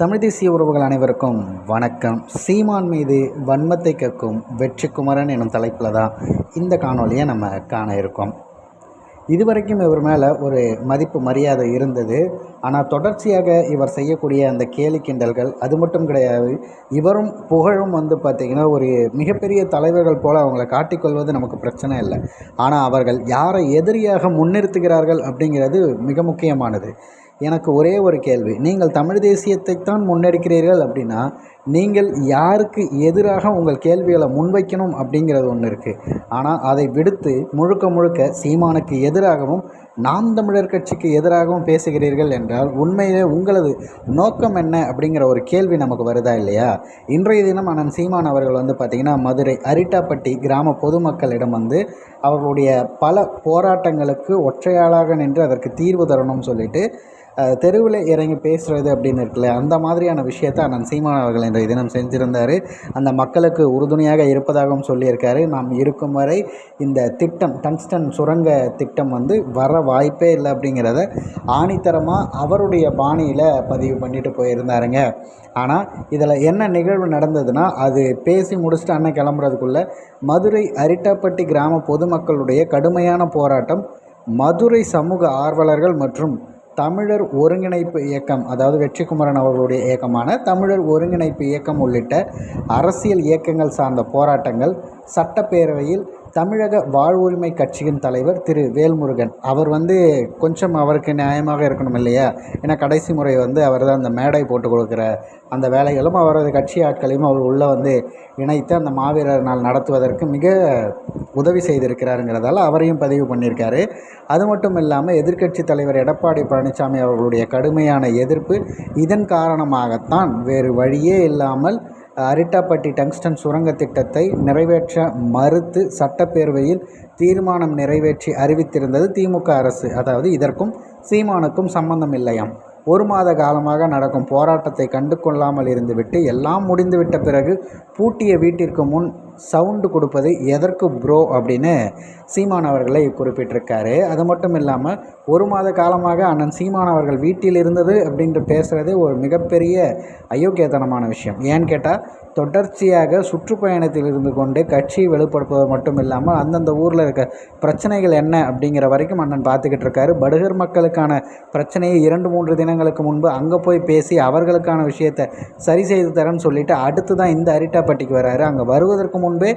தமிழ் தேசிய உறவுகள் அனைவருக்கும் வணக்கம். சீமான் மீது வன்மத்தை கக்கும் வெற்றிக்குமரன் எனும் தலைப்பில் தான் இந்த காணொலியை நம்ம காண இருக்கோம். இதுவரைக்கும் இவர் மேலே ஒரு மதிப்பு மரியாதை இருந்தது. ஆனால் தொடர்ச்சியாக இவர் செய்யக்கூடிய அந்த கேலி கிண்டல்கள் அது மட்டும் கிடையாது இவரும் புகழும் வந்து பார்த்திங்கன்னா ஒரு மிகப்பெரிய தலைவர்கள் போல் அவங்கள காட்டிக்கொள்வது நமக்கு பிரச்சனை இல்லை. ஆனால் அவர்கள் யாரை எதிரியாக முன்னிறுத்துகிறார்கள் அப்படிங்கிறது மிக முக்கியமானது. எனக்கு ஒரே ஒரு கேள்வி. நீங்கள் தமிழ் தேசியத்தைத்தான் முன்னெடுக்கிறீர்கள் அப்படின்னா நீங்கள் யாருக்கு எதிராக உங்கள் கேள்விகளை முன்வைக்கணும் அப்படிங்கிறது ஒன்று இருக்குது ஆனால் அதை விடுத்து முழுக்க முழுக்க சீமானுக்கு எதிராகவும் நாம் தமிழர் கட்சிக்கு எதிராகவும் பேசுகிறீர்கள் என்றால் உண்மையிலே உங்களது நோக்கம் என்ன அப்படிங்கிற ஒரு கேள்வி நமக்கு வருதா இல்லையா? இன்றைய தினம் அண்ணன் சீமான் அவர்கள் வந்து பார்த்திங்கன்னா மதுரை அரிட்டாப்பட்டி கிராம பொதுமக்களிடம் வந்து அவர்களுடைய பல போராட்டங்களுக்கு ஒற்றையாளாக நின்று அதற்கு தீர்வு தரணும்னு சொல்லிட்டு தெருவில் இறங்கி பேசுகிறது அப்படின்னு இருக்குல்ல அந்த மாதிரியான விஷயத்தை அண்ணன் சீமான் அவர்கள் இன்றைய தினம் செஞ்சுருந்தார். அந்த மக்களுக்கு உறுதுணையாக இருப்பதாகவும் சொல்லியிருக்காரு. நாம் இருக்கும் வரை இந்த திட்டம் டங்ஸ்டன் சுரங்க திட்டம் வந்து வர வாய்ப்பே இல்லை அப்படிங்கிறத ஆணித்தரமாக அவருடைய பாணியில் பதிவு பண்ணிட்டு போயிருந்தாருங்க. ஆனால் இதில் என்ன நிகழ்வு நடந்ததுன்னா அது பேசி முடிச்சுட்டு அண்ணன் கிளம்புறதுக்குள்ளே மதுரை அரிட்டாப்பட்டி கிராம பொதுமக்களுடைய கடுமையான போராட்டம் மதுரை சமூக ஆர்வலர்கள் மற்றும் தமிழர் ஒருங்கிணைப்பு இயக்கம் அதாவது வெற்றிக்குமரன் அவர்களுடைய இயக்கமான தமிழர் ஒருங்கிணைப்பு இயக்கம் உள்ளிட்ட அரசியல் இயக்கங்கள் சார்ந்த போராட்டங்கள் சட்டப்பேரவையில் தமிழக வாழ்வுரிமை கட்சியின் தலைவர் திரு வேல்முருகன் அவர் வந்து கொஞ்சம் அவருக்கு நியாயமாக இருக்கணும் இல்லையா? ஏன்னா கடைசி முறை வந்து அவர் தான் அந்த மேடை போட்டு கொடுக்குற அந்த வேலைகளும் அவரது கட்சி ஆட்களையும் அவர் உள்ளே வந்து இணைத்து அந்த மாவீரர் நாள் நடத்துவதற்கு மிக உதவி செய்திருக்கிறாருங்கிறதால அவரையும் பதிவு பண்ணியிருக்காரு. அது மட்டும் இல்லாமல் எதிர்க்கட்சி தலைவர் எடப்பாடி பழனிசாமி அவர்களுடைய கடுமையான எதிர்ப்பு இதன் காரணமாகத்தான் வேறு வழியே இல்லாமல் அரிட்டாப்பட்டி டங்ஸ்டன் சுரங்க திட்டத்தை நிறைவேற்ற மறுத்து சட்டப்பேரவையில் தீர்மானம் நிறைவேற்றி அறிவித்திருந்தது திமுக அரசு. அதாவது இதற்கும் சீமானுக்கும் சம்பந்தம் இல்லையாம். ஒரு மாத காலமாக நடக்கும் போராட்டத்தை கண்டு கொள்ளாமல் இருந்துவிட்டு எல்லாம் முடிந்துவிட்ட பிறகு பூட்டிய வீட்டிற்கு முன் சவுண்டு கொடுப்பது எதற்கு ப்ரோ அப்படின்னு சீமான் அவர்களை குறிப்பிட்டிருக்காரு. அது மட்டும் இல்லாமல் ஒரு மாத காலமாக அண்ணன் சீமான் அவர்கள் வீட்டில் இருந்தது அப்படின்ட்டு பேசுகிறதே ஒரு மிகப்பெரிய அயோக்கியத்தனமான விஷயம். ஏன்னு கேட்டால் தொடர்ச்சியாக சுற்றுப்பயணத்தில் இருந்து கொண்டு கட்சியை வெளிப்படுத்துவது மட்டும் இல்லாமல் அந்தந்த ஊரில் இருக்க பிரச்சனைகள் என்ன அப்படிங்கிற வரைக்கும் அண்ணன் பார்த்துக்கிட்டு இருக்காரு. படுகர் மக்களுக்கான பிரச்சனையை இரண்டு மூன்று தினங்களுக்கு முன்பு அங்கே போய் பேசி அவர்களுக்கான விஷயத்தை சரி செய்து தரேன்னு சொல்லிவிட்டு அடுத்து தான் இந்த அரிட்டாப்பட்டிக்கு வராரு. அங்கே வருவதற்கு முன்பே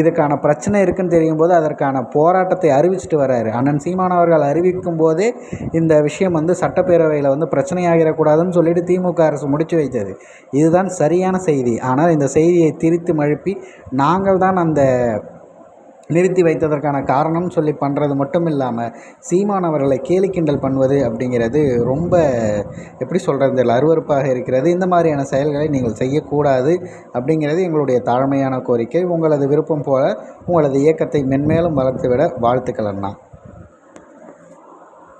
இதுக்கான பிரச்சனை இருக்குன்னு தெரியும் போது அதற்கான போராட்டத்தை அறிவிச்சிட்டு வர்றாரு. அண்ணன் சீமான் அவர்கள் அறிவிக்கும் போதே இந்த விஷயம் வந்து சட்டப்பேரவையில் வந்து பிரச்சனையாகிடக்கூடாதுன்னு சொல்லிட்டு திமுக அரசு முடித்து வைத்தது. இதுதான் சரியான செய்தி. ஆனால் இந்த செய்தியை திரித்து மழுப்பி நாங்கள் தான் அந்த நிறுத்தி வைத்ததற்கான காரணம் சொல்லி பண்ணுறது மட்டும் இல்லாமல் சீமான் அவர்களை கேலி கிண்டல் பண்ணுவது அப்படிங்கிறது ரொம்ப எப்படி சொல்கிறது அருவறுப்பாக இருக்கிறது. இந்த மாதிரியான செயல்களை நீங்கள் செய்யக்கூடாது அப்படிங்கிறது எங்களுடைய தாழ்மையான கோரிக்கை. உங்களது விருப்பம் போல உங்களது இயக்கத்தை மென்மேலும் வளர்த்துவிட வாழ்த்துக்கள் அண்ணா.